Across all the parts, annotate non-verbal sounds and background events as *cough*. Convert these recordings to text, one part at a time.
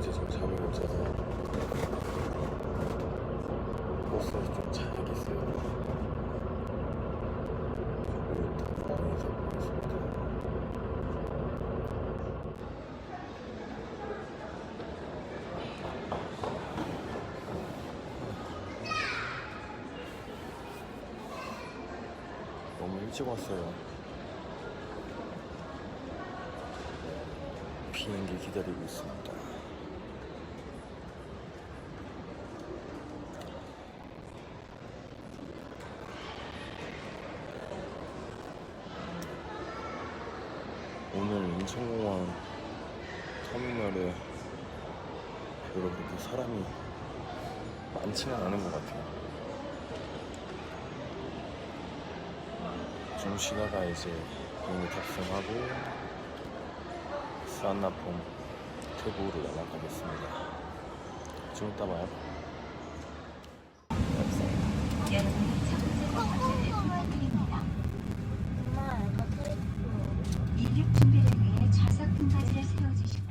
이제 좀 잠이 없어서 버스에서 좀 자야겠어요 가고 일단 방에서 보겠습니다 너무 일찍 왔어요 비행기 기다리고 있습니다. 오늘 인천공항 터미널에 별로 그렇게 사람이 많지는 않은 것 같아요. 좀 쉬다가 이제 비행기 탑승하고 산나폼 태국으로 연락하겠습니다. 좀 이따 봐요. 이륙 준비를 위해 좌석 등받이를 세워주시고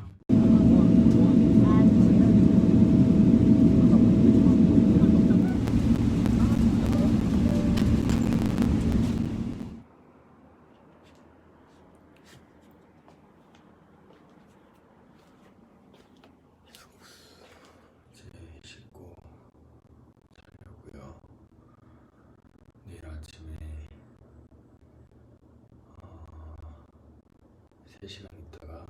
이제 씻고 자려고요. 내일 아침에 어, 3시간 있다가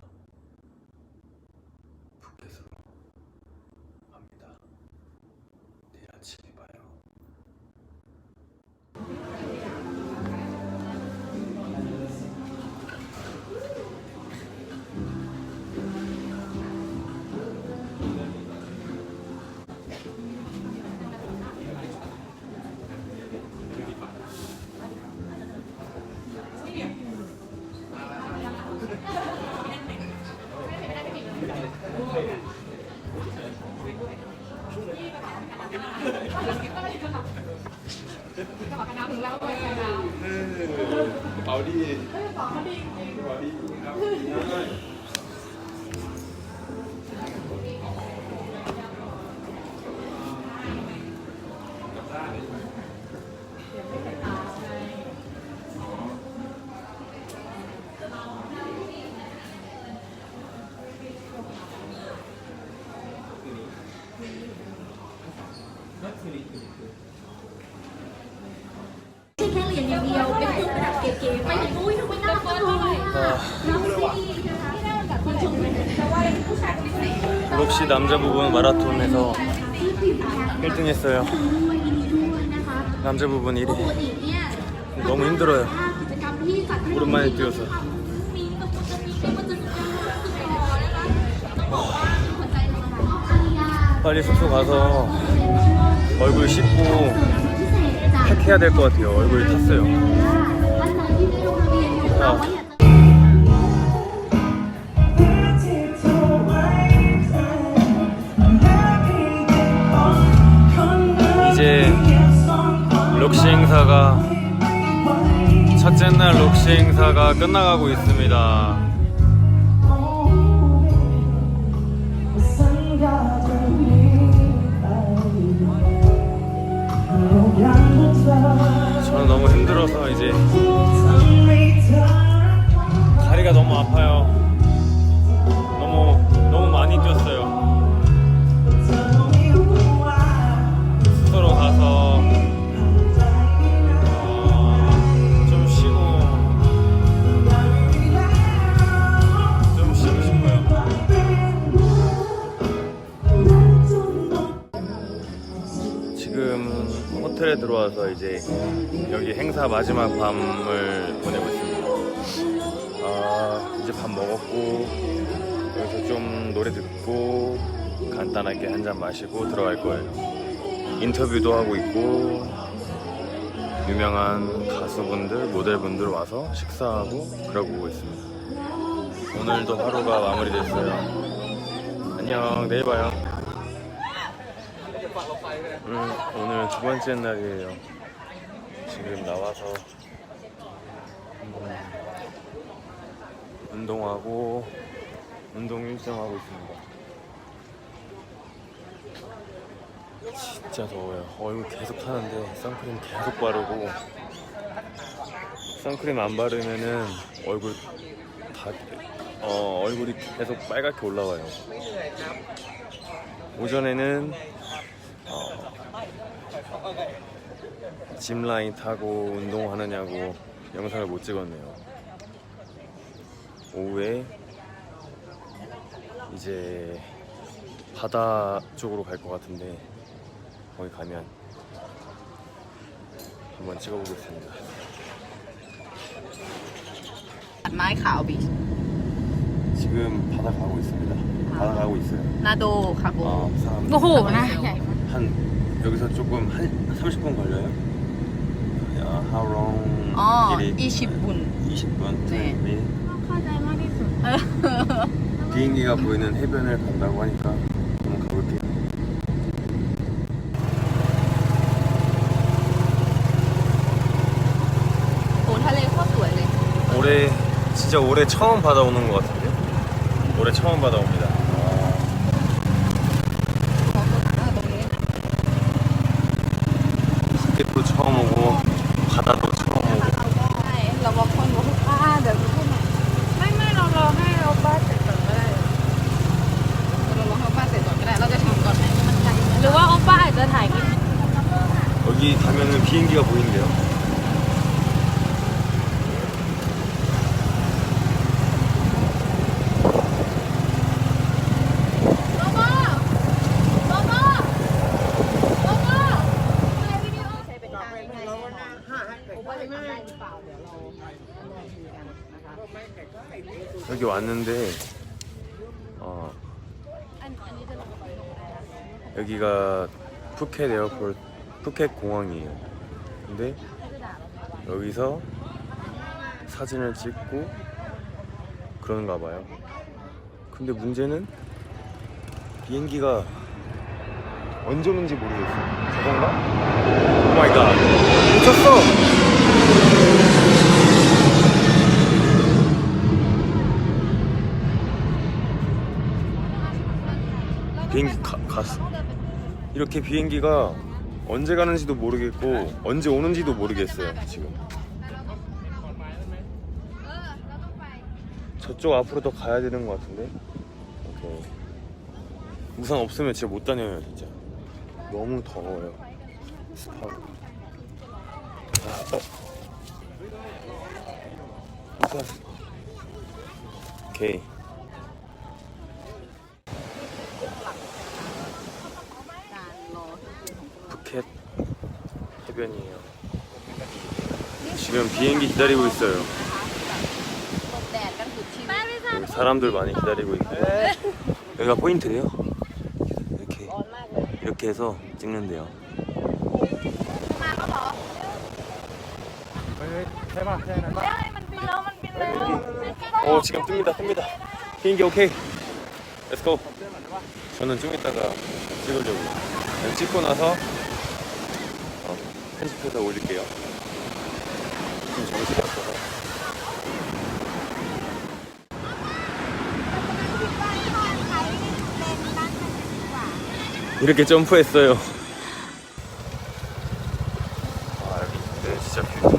cái đặc kiểu kiểu quay thì vui không quay nát không thôi nó sẽ còn trùng 록시 남자 부분 마라톤에서 1등 했어요. 남자 부분 1위. ปกติเนี่ย 너무 힘들어요. กิจกรรมที่จัดขึ้น 오랜만에 뛰어서. มีตรงจะมีมันจะมีคือต่อนะคะต้องบอกว่าหัวใจของเราภรรยา 빨리 숙소 가서 얼굴 씻고 พิเศษจาก 팩해야 될 것 같아요. 얼굴 탔어요. 이제 록시 행사가 첫째 날 록시 행사가 끝나가고 있습니다. 들어와서 이제 여기 행사 마지막 밤을 보내고 있습니다. 아, 이제 밥 먹었고 여기서 좀 노래 듣고 간단하게 한 잔 마시고 들어갈 거예요. 인터뷰도 하고 있고 유명한 가수분들, 모델분들 와서 식사하고 그러고 오고 있습니다. 오늘도 하루가 마무리됐어요. 안녕, 내일 봐요. 음, 오늘 두 번째 날이에요. 지금 나와서 음, 운동하고 운동 일정하고 있습니다. 진짜 더워요. 얼굴 계속 타는데 선크림 계속 바르고 선크림 안 바르면은 얼굴 다 어, 얼굴이 계속 빨갛게 올라와요. 오전에는 짚라인 타고 운동하느냐고 영상을 못 찍었네요. 오후에 이제 바다 쪽으로 갈 것 같은데 거기 가면 한번 찍어보겠습니다. 지금 바다 가고 있습니다. 바다 아. 가고 있어요. 나도 가고. 아, 사람 오호. 한 여기서 조금 한 30분 걸려요. How long? 어, it 20분. 20분. 네. 네. 가자 *laughs* 비행기가 보이는 해변을 간다고 하니까 한번 가볼게요. 올해 진짜 올해 처음 받아오는 것 같은데? 올해 처음 받아옵니다. 바다도 여기 왔는데 어 여기가 푸켓 에어포트 푸켓 공항이에요. 근데 여기서 사진을 찍고 그런가 봐요. 근데 문제는 비행기가 언제 오는지 모르겠어요. 저건가? 오 마이 갓. 미쳤어! 갔어. 이렇게 비행기가 언제 가는지도 모르겠고 언제 오는지도 모르겠어요 지금. 저쪽 앞으로 더 가야 되는 것 같은데? 오케이. 우산 없으면 진짜 못 다녀요 진짜. 너무 더워요. 습하고. 아, 어. 우산. 오케이 푸켓 주변이에요. 지금 비행기 기다리고 있어요. 사람들 많이 기다리고 있고 네. 여기가 포인트예요. 이렇게 이렇게 해서 찍는데요. 어 지금 뜹니다 뜹니다 비행기 오케이 렛츠고 저는 좀 이따가 찍으려고 찍고 나서 편집해서 올릴게요. 지금 정신이 없어서. 이렇게 점프했어요. 아 여기 네, 진짜 뷰